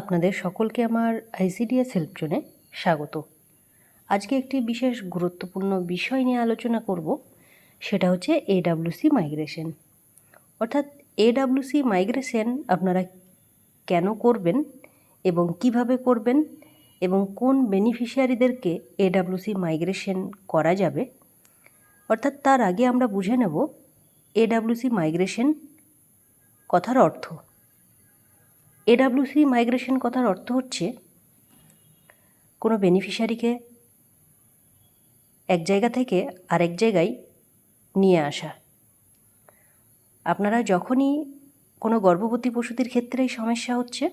আপনাদের সকলকে আমার আইসিডিএস হেল্প জোনে স্বাগত। আজকে একটি বিশেষ গুরুত্বপূর্ণ বিষয় নিয়ে আলোচনা করব, সেটা হচ্ছে এডাব্লিউসি মাইগ্রেশন অর্থাৎ এডাব্লিউসি মাইগ্রেশন আপনারা কেন করবেন এবং কীভাবে করবেন এবং কোন বেনিফিশিয়ারিদেরকে এডাব্লিউসি মাইগ্রেশন করা যাবে, অর্থাৎ তার আগে আমরা বুঝে নেব এডাব্লিউসি মাইগ্রেশন কথার অর্থ। এডাব্লিউসি মাইগ্রেশন কথার অর্থ হচ্ছে কোনো বেনিফিশিয়ারিকে এক জায়গা থেকে আরেক জায়গায় নিয়ে আসা। আপনারা যখনই কোনো গর্ভবতী পশুদের ক্ষেত্রে এই সমস্যা হচ্ছে,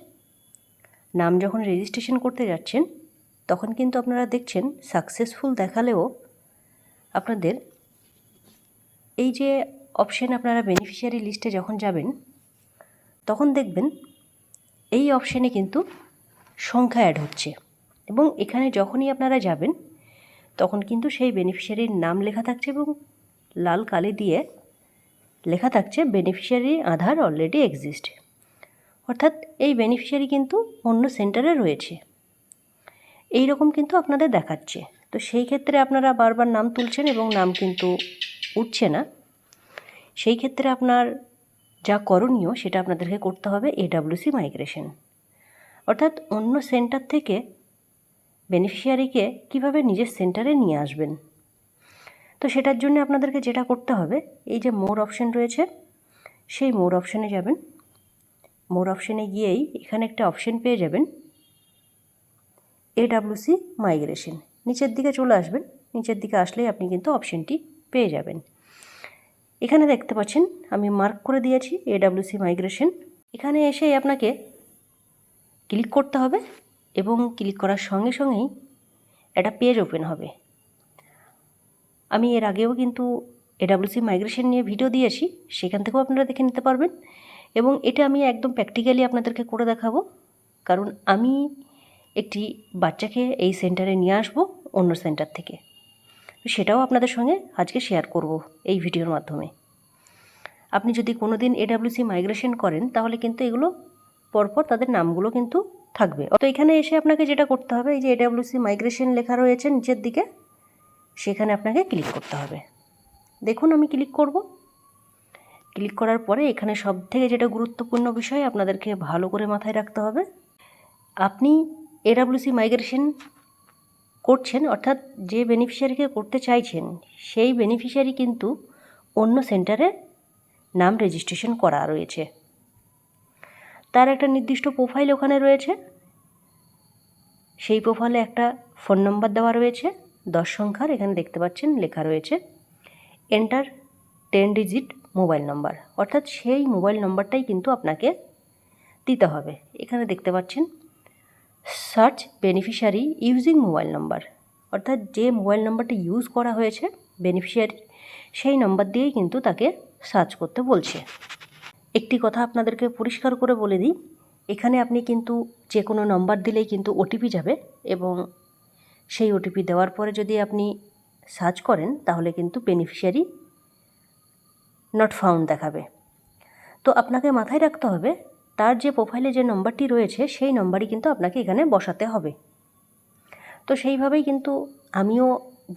নাম যখন রেজিস্ট্রেশন করতে যাচ্ছেন, তখন কিন্তু আপনারা দেখছেন সাকসেসফুল দেখালেও আপনাদের এই যে অপশন আপনারা বেনিফিশিয়ারি লিস্টে যখন যাবেন, তখন দেখবেন এই অপশানে কিন্তু সংখ্যা অ্যাড হচ্ছে। এবং এখানে যখনই আপনারা যাবেন, তখন কিন্তু সেই বেনিফিশিয়ারির নাম লেখা থাকছে এবং লাল কালি দিয়ে লেখা থাকছে বেনিফিশিয়ারি আধার অলরেডি এক্সিস্ট অর্থাৎ এই বেনিফিশিয়ারি কিন্তু অন্য সেন্টারে রয়েছে। এই রকম কিন্তু আপনাদের দেখাচ্ছে। তো সেই ক্ষেত্রে আপনারা বারবার নাম তুলছেন এবং নাম কিন্তু উঠছে না। সেই ক্ষেত্রে আপনার যা করণীয় সেটা আপনাদেরকে করতে হবে এডাব্লিউসি মাইগ্রেশন অর্থাৎ অন্য সেন্টার থেকে বেনিফিশিয়ারিকে কীভাবে নিজের সেন্টারে নিয়ে আসবেন? তো সেটার জন্য আপনাদেরকে যেটা করতে হবে, এই যে মোর অপশন রয়েছে, সেই মোর অপশানে যাবেন। মোর অপশানে গিয়েই এখানে একটা অপশন পেয়ে যাবেন এডাব্লিউসি মাইগ্রেশন নিচের দিকে চলে আসবেন, নিচের দিকে আসলেই আপনি কিন্তু অপশনটি পেয়ে যাবেন। এখানে দেখতে পাচ্ছেন, আমি মার্ক করে দিয়েছি এডাব্লিউসি মাইগ্রেশন এখানে এসে আপনাকে ক্লিক করতে হবে এবং ক্লিক করার সঙ্গে সঙ্গেই একটা পেজ ওপেন হবে। আমি এর আগেও কিন্তু এডাব্লিউসি মাইগ্রেশন নিয়ে ভিডিও দিয়েছি, সেখান থেকেও আপনারা দেখে নিতে পারবেন এবং এটা আমি একদম প্র্যাকটিক্যালি আপনাদেরকে করে দেখাবো, কারণ আমি একটি বাচ্চাকে এই সেন্টারে নিয়ে আসব অন্য সেন্টার থেকে। সেটাও আপনাদের সঙ্গে আজকে শেয়ার করব এই ভিডিওর মাধ্যমে। আপনি যদি কোনো দিন এডাব্লিউসি মাইগ্রেশন করেন, তাহলে কিন্তু এগুলো পরপর তাদের নামগুলো কিন্তু থাকবে। তো এখানে এসে আপনাকে যেটা করতে হবে, এই যে এডাব্লিউসি মাইগ্রেশন লেখা রয়েছে নিচের দিকে, সেখানে আপনাকে ক্লিক করতে হবে। দেখুন আমি ক্লিক করব। ক্লিক করার পরে এখানে সব থেকে যেটা গুরুত্বপূর্ণ বিষয় আপনাদেরকে ভালো করে মাথায় রাখতে হবে, আপনি এডাব্লিউসি মাইগ্রেশন করছেন, অর্থাৎ যে বেনিফিশিয়ারিকে করতে চাইছেন, সেই বেনিফিশিয়ারি কিন্তু অন্য সেন্টারে নাম রেজিস্ট্রেশন করা রয়েছে। তার একটা নির্দিষ্ট প্রোফাইল ওখানে রয়েছে। সেই প্রোফাইলে একটা ফোন নম্বর দেওয়া রয়েছে। দশ সংখ্যার, এখানে দেখতে পাচ্ছেন, লেখা রয়েছে enter ten digit mobile number অর্থাৎ সেই মোবাইল নম্বরটাই কিন্তু আপনাকে দিতে হবে। এখানে দেখতে পাচ্ছেন search beneficiary using mobile number. অর্থাৎ যে মোবাইল নাম্বারটা ইউজ করা হয়েছে বেনিফিশিয়ারি, সেই নাম্বার দিয়েই কিন্তু তাকে সার্চ করতে বলছে। একটি কথা আপনাদেরকে পরিষ্কার করে বলে দিই, এখানে আপনি কিন্তু যে কোনো নম্বর দিলেই কিন্তু ওটিপি যাবে এবং সেই ওটিপি দেওয়ার পরে যদি আপনি সার্চ করেন, তাহলে কিন্তু বেনিফিশিয়ারি নট ফাউন্ড দেখাবে। তো আপনাকে মাথায় রাখতে হবে তার যে প্রোফাইলে যে নম্বরটি রয়েছে, সেই নম্বরই কিন্তু আপনাকে এখানে বসাতে হবে। তো সেইভাবেই কিন্তু আমিও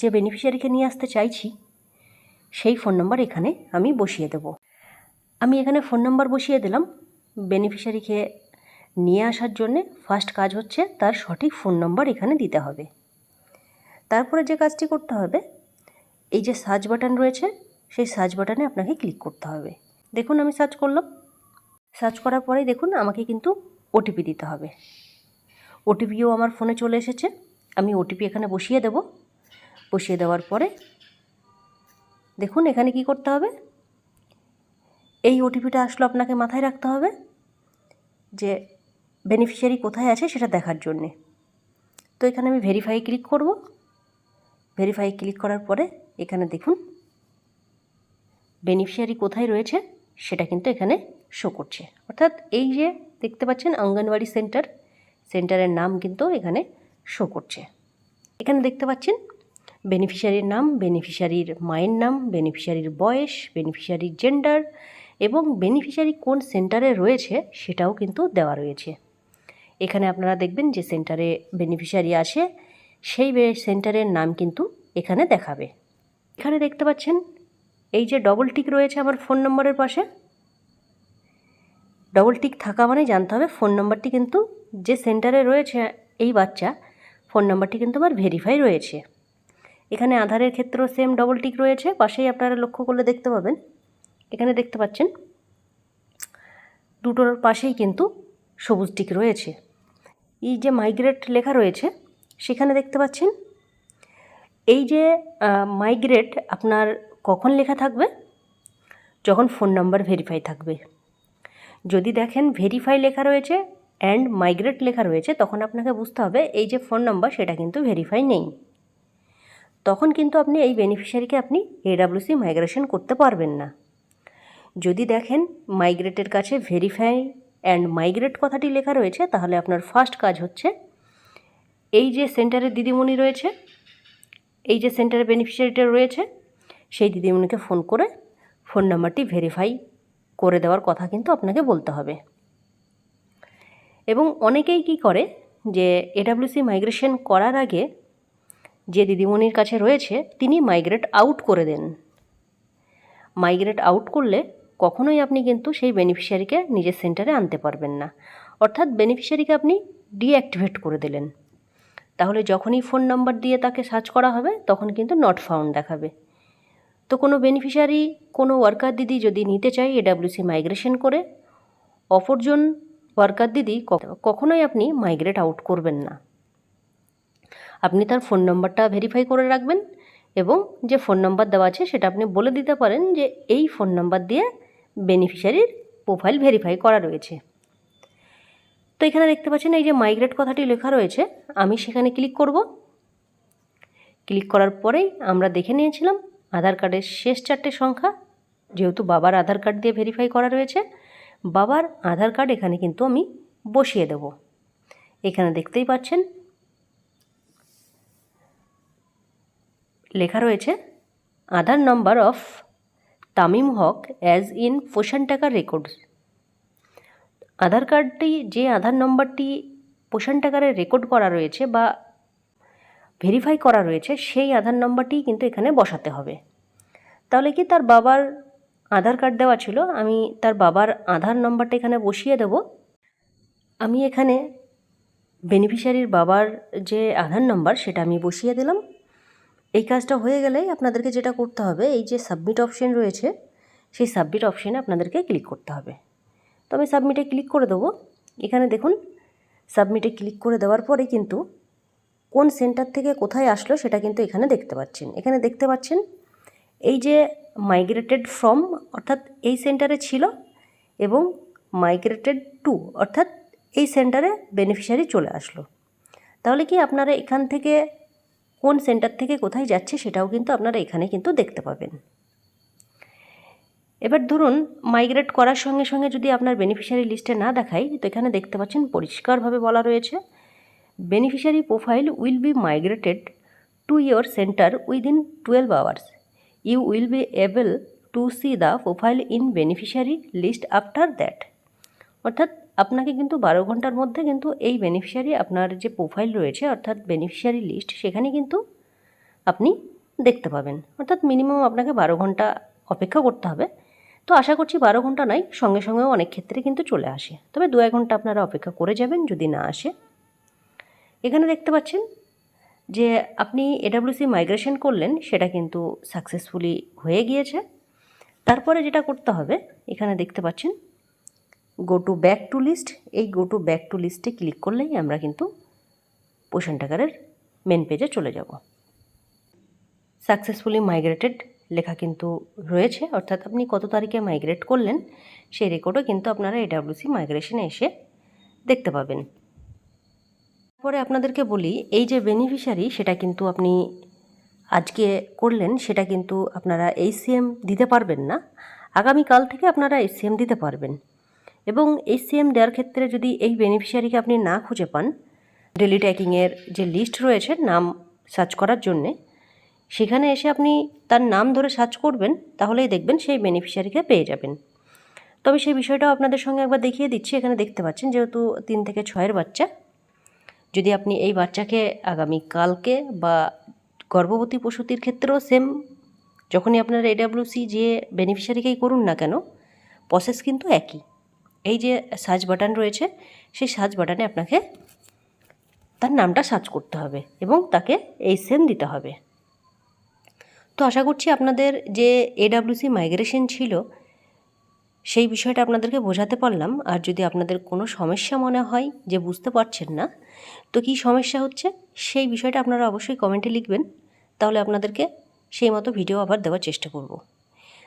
যে বেনিফিশিয়ারিকে নিয়ে আসতে চাইছি, সেই ফোন নম্বর এখানে আমি বসিয়ে দেব। আমি এখানে ফোন নম্বর বসিয়ে দিলাম। বেনিফিশিয়ারিকে নিয়ে আসার জন্যে ফার্স্ট কাজ হচ্ছে তার সঠিক ফোন নম্বর এখানে দিতে হবে। তারপরে যে কাজটি করতে হবে, এই যে সার্চ বাটন রয়েছে, সেই সার্চ বাটনে আপনাকে ক্লিক করতে হবে। দেখুন আমি সার্চ করলাম। সার্চ করার পরেই দেখুন আমাকে কিন্তু ওটিপি দিতে হবে। ওটিপিও আমার ফোনে চলে এসেছে। আমি ওটিপি এখানে বসিয়ে দেব। বসিয়ে দেওয়ার পরে দেখুন এখানে কি করতে হবে? এই ওটিপিটা আসলো আপনাকে মাথায় রাখতে হবে যে বেনিফিশিয়ারি কোথায় আছে সেটা দেখার জন্যে। তো এখানে আমি ভেরিফাই ক্লিক করব। ভেরিফাই ক্লিক করার পরে এখানে দেখুন বেনিফিশিয়ারি কোথায় রয়েছে? সেটা কিন্তু এখানে শো করছে। অর্থাৎ এই যে দেখতে পাচ্ছেন অঙ্গনওয়াড়ি সেন্টার, সেন্টারের নাম কিন্তু এখানে শো করছে। এখানে দেখতে পাচ্ছেন বেনিফিশিয়ারির নাম বেনিফিশিয়ারির মায়ের নাম বেনিফিশিয়ারির বয়স বেনিফিশিয়ারির জেন্ডার এবং বেনিফিশিয়ারি কোন সেন্টারে রয়েছে সেটাও কিন্তু দেওয়া রয়েছে। এখানে আপনারা দেখবেন যে সেন্টারে বেনিফিশিয়ারি আসে সেই সেন্টারের নাম কিন্তু এখানে দেখাবে। এখানে দেখতে পাচ্ছেন এই যে ডবল টিক রয়েছে আমার ফোন নম্বরের পাশে ডবল টিক থাকা মানে জানতে হবে ফোন নাম্বারটি কিন্তু যে সেন্টারে রয়েছে এই বাচ্চা ফোন নাম্বারটি কিন্তু আমার ভেরিফাই রয়েছে। এখানে আধারের ক্ষেত্রেও সেম ডবল টিক রয়েছে, পাশেই আপনারা লক্ষ্য করলে দেখতে পাবেন। এখানে দেখতে পাচ্ছেন, দুটোর পাশেই কিন্তু সবুজ টিক রয়েছে। এই যে মাইগ্রেট লেখা রয়েছে, সেখানে দেখতে পাচ্ছেন, এই যে মাইগ্রেট আপনার কখন লেখা থাকবে? যখন ফোন নাম্বার ভেরিফাই থাকবে। যদি দেখেন ভেরিফাই লেখা রয়েছে অ্যান্ড মাইগ্রেট লেখা রয়েছে, তখন আপনাকে বুঝতে হবে এই যে ফোন নাম্বার সেটা কিন্তু ভেরিফাই নেই। তখন কিন্তু আপনি এই বেনিফিশিয়ারিকে আপনি এডাব্লিউসি মাইগ্রেশন করতে পারবেন না। যদি দেখেন মাইগ্রেটের কাছে ভেরিফাই অ্যান্ড মাইগ্রেট কথাটি লেখা রয়েছে, তাহলে আপনার ফার্স্ট কাজ হচ্ছে এই যে সেন্টারে দিদিমণি রয়েছে, এই যে সেন্টারে বেনিফিশিয়ারিটা রয়েছে সেই দিদিমণিকে ফোন করে ফোন নাম্বারটি ভেরিফাই করে দেওয়ার কথা কিন্তু আপনাকে বলতে হবে। এবং অনেকেই কি করে যে এডাব্লিউসি মাইগ্রেশন করার আগে যে দিদিমণির কাছে রয়েছে তিনি মাইগ্রেট আউট করে দেন। মাইগ্রেট আউট করলে কখনোই আপনি কিন্তু সেই বেনিফিশিয়ারিকে নিজের সেন্টারে আনতে পারবেন না। অর্থাৎ বেনিফিশিয়ারিকে আপনি ডিঅ্যাক্টিভেট করে দিলেন। তাহলে যখনই ফোন নাম্বার দিয়ে তাকে সার্চ করা হবে, তখন কিন্তু নট ফাউন্ড দেখাবে। তো কোনো বেনিফিশিয়ারি কোনো ওয়ার্কার দিদি যদি নিতে চায় এডাব্লিউসি মাইগ্রেশন করে, অপরজন ওয়ার্কার দিদি কখনোই আপনি মাইগ্রেট আউট করবেন না। আপনি তার ফোন নম্বরটা ভেরিফাই করে রাখবেন এবং যে ফোন নাম্বার দেওয়া আছে সেটা আপনি বলে দিতে পারেন যে এই ফোন নাম্বার দিয়ে বেনিফিশিয়ারির প্রোফাইল ভেরিফাই করা রয়েছে। তো এখানে দেখতে পাচ্ছেন এই যে মাইগ্রেট কথাটি লেখা রয়েছে, আমি সেখানে ক্লিক করব। ক্লিক করার পরেই আমরা দেখে নিয়েছিলাম আধার কার্ডের শেষ চারটে সংখ্যা, যেহেতু বাবার আধার কার্ড দিয়ে ভেরিফাই করা রয়েছে, বাবার আধার কার্ড এখানে কিন্তু আমি বসিয়ে দেব। এখানে দেখতেই পাচ্ছেন, লেখা রয়েছে, Aadhaar number of Tamim Haque as in Poshan tracker records আধার কার্ডটি, যে আধার নম্বরটি পোষণ টাকারে রেকর্ড করা রয়েছে বা ভেরিফাই করা রয়েছে, সেই আধার নম্বরটি কিন্তু এখানে বসাতে হবে। তাহলে কি তার বাবার আধার কার্ড দেওয়া ছিল? আমি তার বাবার আধার নম্বরটা এখানে বসিয়ে দেব। আমি এখানে বেনিফিশিয়ারির বাবার যে আধার নম্বর, সেটা আমি বসিয়ে দিলাম। এই কাজটা হয়ে গেলেই আপনাদেরকে যেটা করতে হবে, এই যে সাবমিট অপশন রয়েছে, সেই সাবমিট অপশানে আপনাদেরকে ক্লিক করতে হবে। তো আমি সাবমিটে ক্লিক করে দেবো। এখানে দেখুন সাবমিটে ক্লিক করে দেওয়ার পরে কিন্তু কোন সেন্টার থেকে কোথায় আসলো সেটা কিন্তু এখানে দেখতে পাচ্ছেন। এখানে দেখতে পাচ্ছেন এই যে মাইগ্রেটেড ফ্রম অর্থাৎ এই সেন্টারে ছিল এবং মাইগ্রেটেড টু অর্থাৎ এই সেন্টারে বেনিফিশিয়ারি চলে আসলো। তাহলে কি আপনারা এখান থেকে কোন সেন্টার থেকে কোথায় যাচ্ছে সেটাও কিন্তু আপনারা এখানে কিন্তু দেখতে পাবেন। এবার ধরুন মাইগ্রেট করার সঙ্গে সঙ্গে যদি আপনার বেনিফিশিয়ারি লিস্টে না দেখাই, তো এখানে দেখতে পাচ্ছেন পরিষ্কারভাবে বলা রয়েছে beneficiary profile will be migrated to your centre within twelve hours you will be able to see the profile in beneficiary list after that অর্থাৎ আপনাকে কিন্তু বারো ঘণ্টার মধ্যে কিন্তু এই বেনিফিশিয়ারি আপনার যে প্রোফাইল রয়েছে, অর্থাৎ বেনিফিশিয়ারি লিস্ট সেখানে কিন্তু আপনি দেখতে পাবেন। অর্থাৎ মিনিমাম আপনাকে বারো ঘণ্টা অপেক্ষা করতে হবে। তো আশা করছি বারো ঘণ্টা নয়, সঙ্গে সঙ্গেও অনেক ক্ষেত্রে কিন্তু চলে আসে। তবে দু এক ঘণ্টা আপনারা অপেক্ষা করে যাবেন, যদি না আসে। এখানে দেখতে পাচ্ছেন যে আপনি এডাব্লিউসি মাইগ্রেশন করলেন, সেটা কিন্তু সাকসেসফুলি হয়ে গিয়েছে। তারপরে যেটা করতে হবে, এখানে দেখতে পাচ্ছেন go to back to list এই গো টু ব্যাক টু লিস্টে ক্লিক করলেই আমরা কিন্তু পোষণ টাকারের মেন পেজে চলে যাব। সাকসেসফুলি মাইগ্রেটেড লেখা কিন্তু রয়েছে, অর্থাৎ আপনি কত তারিখে মাইগ্রেট করলেন, সেই রেকর্ডও কিন্তু আপনারা এডাব্লিউসি মাইগ্রেশনে এসে দেখতে পাবেন। পরে আপনাদেরকে বলি, এই যে বেনিফিশিয়ারি সেটা কিন্তু আপনি আজকে করলেন, সেটা কিন্তু আপনারা এইচসিএম দিতে পারবেন না। আগামীকাল থেকে আপনারা এইচসিএম দিতে পারবেন। এবং এইচসিএম দেওয়ার ক্ষেত্রে যদি এই বেনিফিশিয়ারিকে আপনি না খুঁজে পান ডেলি ট্যাকিংয়ের যে লিস্ট রয়েছে, নাম সার্চ করার জন্যে, সেখানে এসে আপনি তার নাম ধরে সার্চ করবেন, তাহলেই দেখবেন সেই বেনিফিশিয়ারিকে পেয়ে যাবেন। তবে সেই বিষয়টাও আপনাদের সঙ্গে একবার দেখিয়ে দিচ্ছি, এখানে দেখতে পাচ্ছেন যেহেতু তিন থেকে ছয়ের বাচ্চা। যদি আপনি এই বাচ্চাকে আগামী কালকে বা গর্ভবতী প্রসূতির ক্ষেত্রেও সেম যখনই আপনার এডাব্লিউসি যে বেনিফিশিয়ারিকেই করুন না কেন প্রসেস কিন্তু একই। এই যে সার্চ বাটন রয়েছে, সেই সার্চ বাটনে আপনাকে তার নামটা সার্চ করতে হবে এবং তাকে এই সেম দিতে হবে। তো আশা করছি আপনাদের যে এডাব্লিউসি মাইগ্রেশন ছিল সেই বিষয়টা আপনাদেরকে বোঝাতে পারলাম। আর যদি আপনাদের কোনো সমস্যা মনে হয় যে বুঝতে পারছেন না, তো কী সমস্যা হচ্ছে সেই বিষয়টা আপনারা অবশ্যই কমেন্টে লিখবেন। তাহলে আপনাদেরকে সেই মতো ভিডিও আবার দেওয়ার চেষ্টা করব।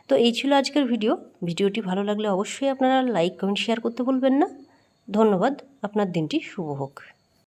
তো এই ছিল আজকের ভিডিও। ভিডিওটি ভালো লাগলে অবশ্যই আপনারা লাইক, কমেন্ট, শেয়ার করতে ভুলবেন না। ধন্যবাদ। আপনার দিনটি শুভ হোক।